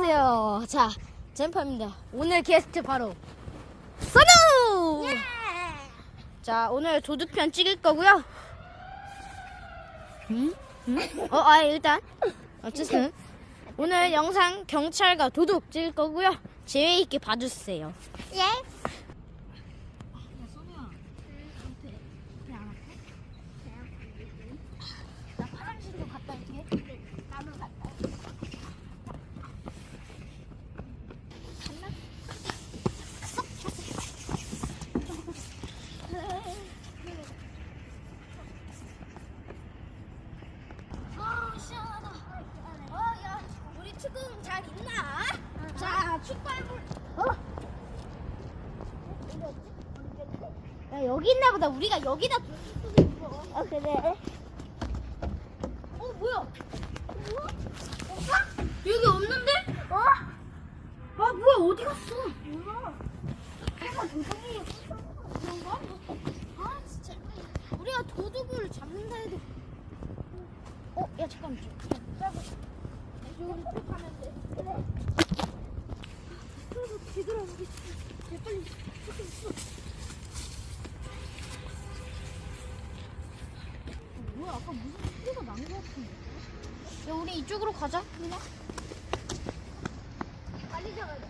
안녕하세요. 자, 젠파입니다. 오늘 게스트 바로 선우. 자, 오늘 도둑편 찍을 거고요. 음? 음? 어, 아 일단 어쨌든 오늘 영상 경찰과 도둑 찍을 거고요. 재미 있게 봐주세요. 예? 나 화장실도 갔다 올게. 나도 갔다. 아, 시원하다. 어, 야, 우리 축구공 잘 있나? 자, 축구해볼. 어? 야, 여기 있나 보다. 우리가 여기다 두고 있어. 어 그래. 어, 뭐야? 어? 없어? 여기 없는데? 어? 아, 뭐야? 어디 갔어? 뭐야? 내가 도둑이 그런가? 아, 진짜. 우리가 도둑을 잡는다 해도. 어, 야, 잠깐만. 여기 쭉 가면 돼. 그래. 그래서 뒤돌아 우리 야, 빨리 뭐야? 아까 무슨 소리가 나는 것 같은데? 야 우리 이쪽으로 가자 그냥. 빨리 잡아야 돼.